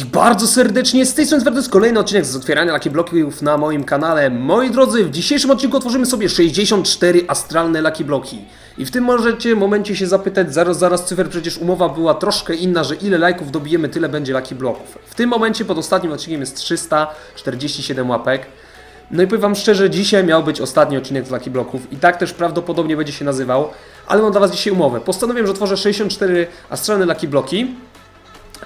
wszystkich bardzo serdecznie, z tej strony to jest kolejny odcinek z otwierania Lucky Bloków na moim kanale. Moi drodzy, w dzisiejszym odcinku otworzymy sobie 64 astralne Lucky Bloki. I w tym możecie momencie się zapytać, zaraz, zaraz cyfer, przecież umowa była troszkę inna, że ile lajków dobijemy, tyle będzie Lucky Bloków. W tym momencie pod ostatnim odcinkiem jest 347 łapek. No i powiem wam szczerze, dzisiaj miał być ostatni odcinek z Lucky Bloków i tak też prawdopodobnie będzie się nazywał, ale mam dla was dzisiaj umowę. Postanowiłem, że otworzę 64 astralne Lucky Bloki,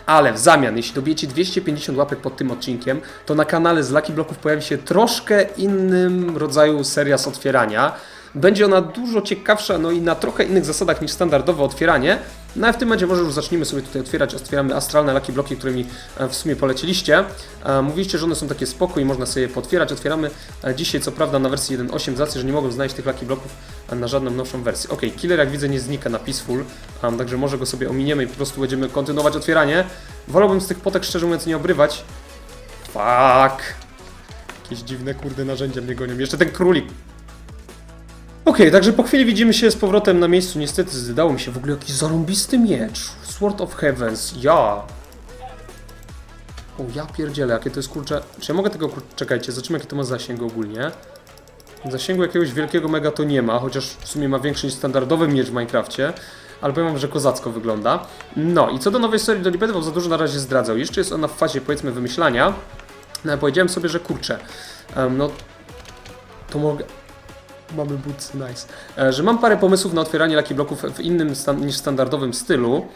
ale w zamian, jeśli dobijecie 250 łapek pod tym odcinkiem, to na kanale z Lucky Bloków pojawi się troszkę innym rodzaju seria z otwierania. Będzie ona dużo ciekawsza, no i na trochę innych zasadach niż standardowe otwieranie. No a w tym momencie może już zacznijmy sobie tutaj otwierać. Otwieramy astralne Lucky Bloki, którymi e, w sumie poleciliście. E, Mówiliście, że one są takie spoko i można sobie potwierać. Otwieramy e, dzisiaj co prawda na wersji 1.8 z racji, że nie mogłem znaleźć tych Lucky Bloków na żadną nowszą wersję. Ok, killer jak widzę nie znika na Peaceful, także może go sobie ominiemy i po prostu będziemy kontynuować otwieranie. Wolałbym z tych potek szczerze mówiąc nie obrywać. Fuck. Jakieś dziwne kurde narzędzia mnie gonią. Jeszcze ten królik. Okej, także po chwili widzimy się z powrotem na miejscu. Niestety zdało mi się w ogóle jakiś zarąbisty miecz. Sword of Heavens. Ja. O, ja pierdzielę, jakie to jest kurcze. Czy ja mogę tego kur... Czekajcie, zobaczymy jaki to ma zasięg ogólnie. Zasięgu jakiegoś wielkiego mega to nie ma, chociaż w sumie ma większy niż standardowy miecz w Minecrafcie. Ale powiem wam, że kozacko wygląda. No i co do nowej serii, to nie będę wam za dużo na razie zdradzał. Jeszcze jest ona w fazie powiedzmy wymyślania. No ale powiedziałem sobie, że kurczę. no to mogę. Mamy boots, nice. E, że mam parę pomysłów na otwieranie Lucky Bloków w innym stan niż standardowym stylu.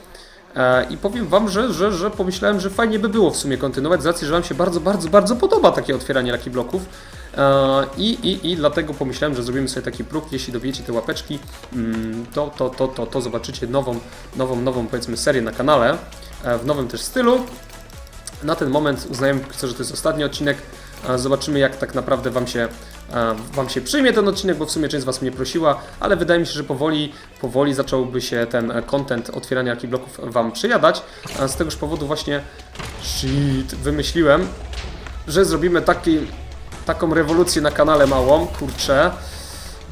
E, I powiem Wam, że, że, że pomyślałem, że fajnie by było w sumie kontynuować, z racji, że Wam się bardzo, bardzo, bardzo podoba takie otwieranie Lucky Bloków. E, I, i, I dlatego pomyślałem, że zrobimy sobie taki próg, jeśli dobijecie te łapeczki, mm, to, to, to, to, to zobaczycie nową, nową, nową powiedzmy serię na kanale, w nowym też stylu. Na ten moment uznajemy, że to jest ostatni odcinek. Zobaczymy, jak tak naprawdę Wam się, wam się przyjmie ten odcinek, bo w sumie część z Was mnie prosiła, ale wydaje mi się, że powoli, powoli zacząłby się ten e, content otwierania Bloków Wam przyjadać. Z tegoż powodu właśnie shit, wymyśliłem, że zrobimy taki, taką rewolucję na kanale małą, kurczę.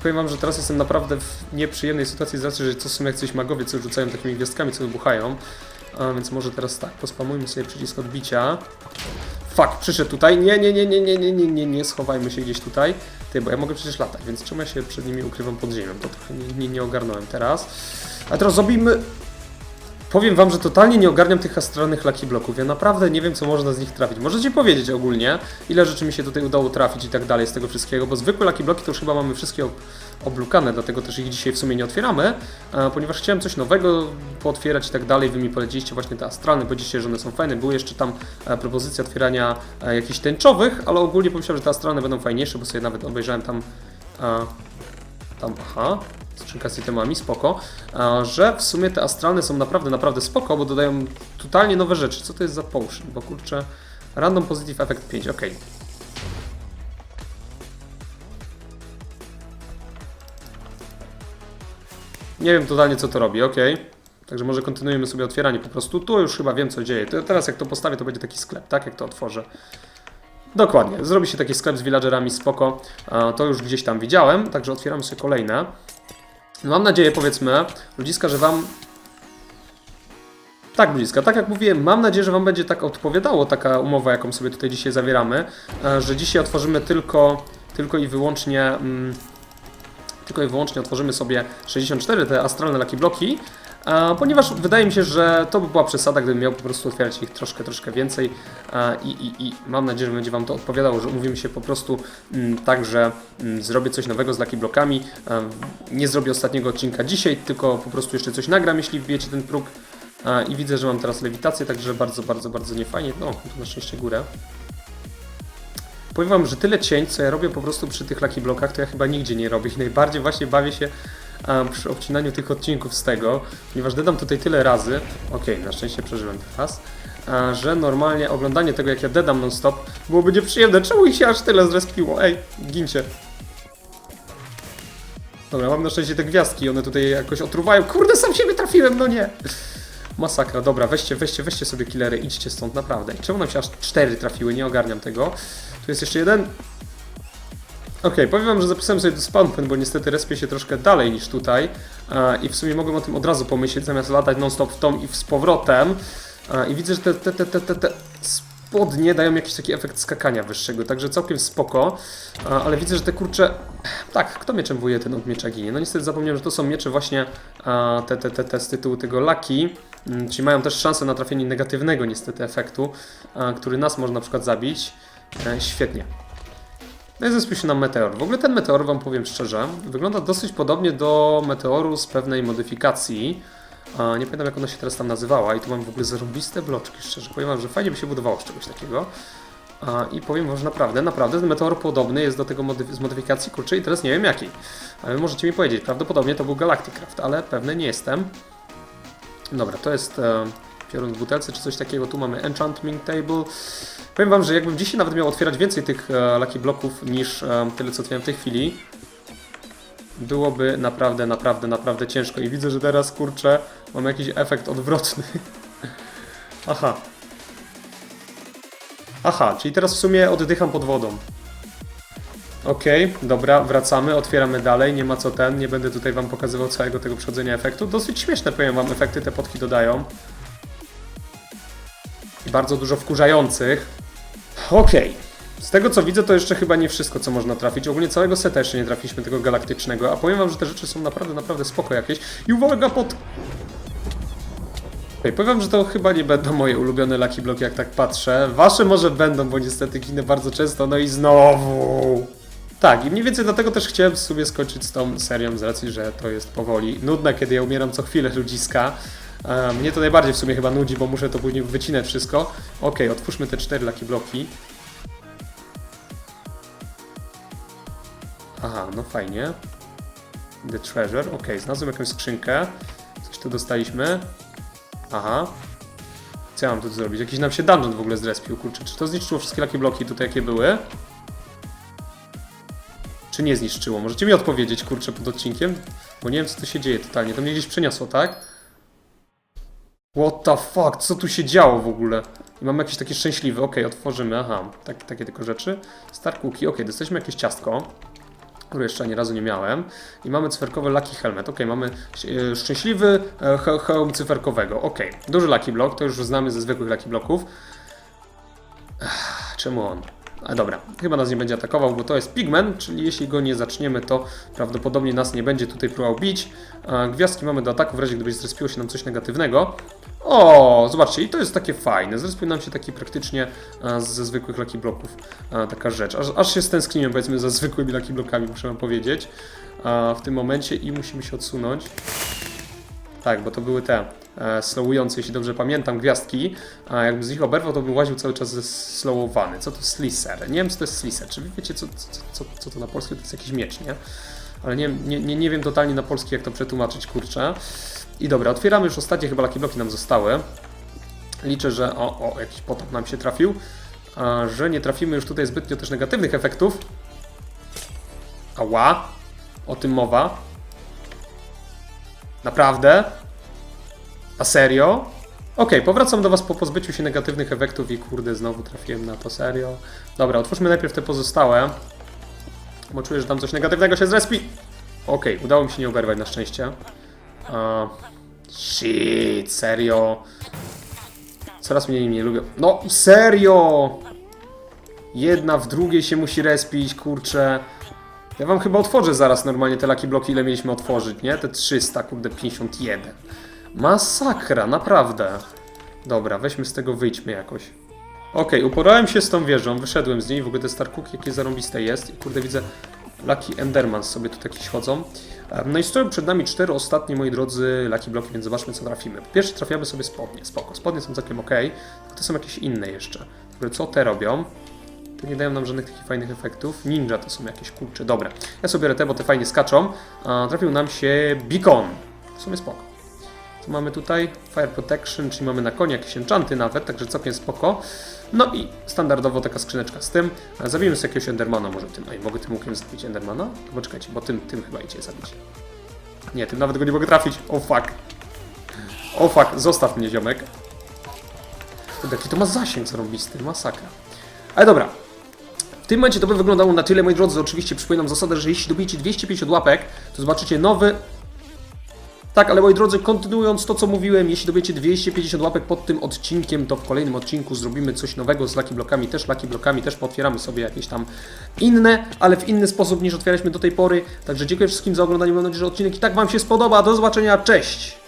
Powiem Wam, że teraz jestem naprawdę w nieprzyjemnej sytuacji z racji, że to są jacyś magowie, co rzucają takimi gwiazdkami, co wybuchają. A więc może teraz tak, pospamujmy sobie przycisk odbicia. Fuck, przyszedł tutaj. Nie, nie, nie, nie, nie, nie, nie, nie, nie, schowajmy się gdzieś tutaj. Ty, bo ja mogę przecież latać, więc czemu ja się przed nimi ukrywam pod ziemią? To trochę nie, nie, nie ogarnąłem teraz. A teraz zrobimy... Powiem wam, że totalnie nie ogarniam tych astralnych Lucky Bloków. Ja naprawdę nie wiem, co można z nich trafić. Możecie powiedzieć ogólnie, ile rzeczy mi się tutaj udało trafić i tak dalej z tego wszystkiego, bo zwykłe Lucky Bloki to już chyba mamy wszystkie ob- oblukane, dlatego też ich dzisiaj w sumie nie otwieramy, e, ponieważ chciałem coś nowego pootwierać i tak dalej. Wy mi poleciliście właśnie te astralne, powiedzieliście, że one są fajne. Były jeszcze tam e, propozycja otwierania e, jakichś tęczowych, ale ogólnie pomyślałem, że te astralne będą fajniejsze, bo sobie nawet obejrzałem tam tam, aha, skrzynka z itemami, spoko, że w sumie te astralne są naprawdę, naprawdę spoko, bo dodają totalnie nowe rzeczy. Co to jest za potion? Bo kurczę, random positive effect 5, ok. Nie wiem totalnie co to robi, ok. Także może kontynuujemy sobie otwieranie po prostu. Tu już chyba wiem co dzieje. To teraz jak to postawię, to będzie taki sklep, tak? Jak to otworzę. Dokładnie, zrobi się taki sklep z villagerami, spoko. To już gdzieś tam widziałem, także otwieramy sobie kolejne. No mam nadzieję, powiedzmy, ludziska, że Wam... Tak, ludziska, tak jak mówiłem, mam nadzieję, że Wam będzie tak odpowiadało taka umowa, jaką sobie tutaj dzisiaj zawieramy, e, że dzisiaj otworzymy tylko, tylko i wyłącznie... Mm, tylko i wyłącznie otworzymy sobie 64 te astralne Lucky Bloki, ponieważ wydaje mi się, że to by była przesada, gdybym miał po prostu otwierać ich troszkę, troszkę więcej i, i, i mam nadzieję, że będzie Wam to odpowiadało, że umówimy się po prostu mm, tak, że mm, zrobię coś nowego z Lucky Blokami. A, nie zrobię ostatniego odcinka dzisiaj, tylko po prostu jeszcze coś nagram, jeśli wbijecie ten próg. I widzę, że mam teraz lewitację, także bardzo, bardzo, bardzo niefajnie. No, tu na szczęście górę. Powiem Wam, że tyle cięć, co ja robię po prostu przy tych Lucky Blokach, to ja chyba nigdzie nie robię i najbardziej właśnie bawię się przy obcinaniu tych odcinków z tego, ponieważ dedam tutaj tyle razy, okej, na szczęście przeżyłem teraz, a, że normalnie oglądanie tego, jak ja dedam non-stop, byłoby nieprzyjemne. Czemu ich się aż tyle zrespiło? Ej, gincie. Dobra, mam na szczęście te gwiazdki, one tutaj jakoś otruwają. Kurde, sam siebie trafiłem, no nie. Masakra, dobra, weźcie, weźcie, weźcie sobie killery, idźcie stąd, naprawdę. I czemu nam się aż cztery trafiły? Nie ogarniam tego. Tu jest jeszcze jeden. Okej, powiem wam, że zapisałem sobie do spawnpen, bo niestety respię się troszkę dalej niż tutaj e, i w sumie mogłem o tym od razu pomyśleć, zamiast latać non-stop w tą i z powrotem. E, I widzę, że te, te, te, te, te, te spodnie dają jakiś taki efekt skakania wyższego, także całkiem spoko, a, ale widzę, że te kurcze, tak, kto mieczem wuje, ten od miecza ginie. No niestety zapomniałem, że to są miecze właśnie te, te, te, te z tytułu tego Lucky, mm, czyli mają też szansę na trafienie negatywnego niestety efektu, który nas może na przykład zabić. E, świetnie. No i zrespił się nam meteor. W ogóle ten meteor, wam powiem szczerze, wygląda dosyć podobnie do meteoru z pewnej modyfikacji. Nie pamiętam jak ona się teraz tam nazywała i tu mam w ogóle zarobiste bloczki, szczerze. Powiem wam, że fajnie by się budowało z czegoś takiego. I powiem wam, że naprawdę, naprawdę ten meteor podobny jest do tego modyf- z modyfikacji, kurczę, i teraz nie wiem jaki. Ale możecie mi powiedzieć, prawdopodobnie to był Galacticraft, ale pewny nie jestem. Dobra, to jest e, piorun w butelce czy coś takiego. Tu mamy Enchanting Table. Powiem wam, że jakbym dzisiaj nawet miał otwierać więcej tych e, Lucky Bloków niż e, tyle, co otwieram w tej chwili, byłoby naprawdę, naprawdę, naprawdę ciężko. I widzę, że teraz, kurczę, mam jakiś efekt odwrotny. Aha. Aha, czyli teraz w sumie oddycham pod wodą. Okej, dobra, wracamy, otwieramy dalej, nie ma co ten, nie będę tutaj wam pokazywał całego tego przechodzenia efektu. Dosyć śmieszne, powiem wam, efekty te potki dodają. I bardzo dużo wkurzających. Okej. Z tego co widzę, to jeszcze chyba nie wszystko, co można trafić. Ogólnie całego seta jeszcze nie trafiliśmy tego galaktycznego, a powiem wam, że te rzeczy są naprawdę, naprawdę spoko jakieś. I uwaga pod... Okej, powiem wam, że to chyba nie będą moje ulubione Lucky Bloki, jak tak patrzę. Wasze może będą, bo niestety ginę bardzo często, no i znowu... Tak, i mniej więcej dlatego też chciałem sobie skończyć z tą serią, z racji, że to jest powoli nudne, kiedy ja umieram co chwilę ludziska. Mnie to najbardziej w sumie chyba nudzi, bo muszę to później wycinać wszystko. Okej, otwórzmy te cztery Lucky Bloki. Aha, no fajnie. The Treasure, okej, znalazłem jakąś skrzynkę. Coś tu dostaliśmy. Aha. Co ja mam tu zrobić? Jakiś nam się dungeon w ogóle zrespił, kurczę. Czy to zniszczyło wszystkie Lucky Bloki tutaj, jakie były? Czy nie zniszczyło? Możecie mi odpowiedzieć, kurczę, pod odcinkiem? Bo nie wiem, co tu się dzieje totalnie. To mnie gdzieś przeniosło, tak? What the fuck? Co tu się działo w ogóle? I mamy jakieś takie szczęśliwe. Okej, otworzymy. Aha, tak, takie tylko rzeczy. Star Cookie. Okej, dostaliśmy jakieś ciastko, które jeszcze ani razu nie miałem. I mamy cyferkowy Lucky Helmet. Okej, mamy e, szczęśliwy e, he- hełm cyferkowego. Okej, duży Lucky Block, to już znamy ze zwykłych Lucky Blocków. Ech, Czemu on? A dobra, chyba nas nie będzie atakował, bo to jest pigment, czyli jeśli go nie zaczniemy, to prawdopodobnie nas nie będzie tutaj próbował bić. E, Gwiazdki mamy do ataku, w razie gdyby zrespiło się nam coś negatywnego. O, zobaczcie, i to jest takie fajne. Zrespił nam się taki praktycznie e, ze zwykłych Lucky Bloków e, taka rzecz. Aż, aż się stęskniłem, powiedzmy, za zwykłymi Lucky Blokami, muszę wam powiedzieć. W tym momencie i musimy się odsunąć. Tak, bo to były te e, slowujące, jeśli dobrze pamiętam, gwiazdki. A jakbym z nich oberwał, to bym łaził cały czas zeslowowany. Co to slicer? Nie wiem, co to jest slicer. Czy wy wiecie, co, co, co, to na polskie? To jest jakiś miecz, nie? Ale nie, nie, nie, nie wiem totalnie na polski, jak to przetłumaczyć, kurczę. I dobra, otwieramy już ostatnie chyba laki bloki nam zostały. Liczę, że... O, o, jakiś potop nam się trafił. A, że nie trafimy już tutaj zbytnio też negatywnych efektów. Ała. O tym mowa. Naprawdę? A serio? Okej, powracam do Was po pozbyciu się negatywnych efektów i kurde, znowu trafiłem na to, serio. Dobra, otwórzmy najpierw te pozostałe. Bo czuję, że tam coś negatywnego się zrespi. Okej, udało mi się nie oberwać na szczęście. Shit, serio. Coraz mniej mnie lubią. No, serio! Jedna w drugiej się musi respić, kurczę. Ja wam chyba otworzę zaraz normalnie te laki bloki, ile mieliśmy otworzyć, nie? Te 300, kurde, 51. Masakra, naprawdę. Dobra, weźmy z tego, wyjdźmy jakoś. Okej, uporałem się z tą wieżą, wyszedłem z niej, w ogóle te Star Cook jakie zarąbiste jest. I kurde, widzę, Lucky Enderman sobie tu jakieś chodzą. No i stoją przed nami cztery ostatnie, moi drodzy, Lucky Bloki, więc zobaczmy, co trafimy. Po pierwsze trafiamy sobie spodnie, spoko. Spodnie są całkiem ok, to są jakieś inne jeszcze. Co te robią? Tu nie dają nam żadnych takich fajnych efektów. Ninja to są jakieś kurcze. Dobra, ja sobie biorę te, bo te fajnie skaczą. A, trafił nam się Beacon. W sumie spoko. Co mamy tutaj? Fire Protection, czyli mamy na konie jakieś enchanty nawet, także całkiem spoko. No i standardowo taka skrzyneczka z tym. Zabijmy sobie jakiegoś Endermana może tym. Ej, mogę tym łukiem zabić Endermana? To poczekajcie, bo tym, tym chyba idzie zabić. Nie, tym nawet go nie mogę trafić. O fuck. O fuck, zostaw mnie ziomek. Jaki to ma zasięg zarąbisty, masakra. Ale dobra, w tym momencie to by wyglądało na tyle, moi drodzy. Oczywiście przypominam zasadę, że jeśli dobijecie 250 łapek, to zobaczycie nowy... Tak, ale moi drodzy, kontynuując to, co mówiłem, jeśli dobiecie 250 łapek pod tym odcinkiem, to w kolejnym odcinku zrobimy coś nowego z Lucky Blockami, też Lucky Blockami, też pootwieramy sobie jakieś tam inne, ale w inny sposób niż otwieraliśmy do tej pory. Także dziękuję wszystkim za oglądanie, mam nadzieję, że odcinek i tak Wam się spodoba. Do zobaczenia, cześć!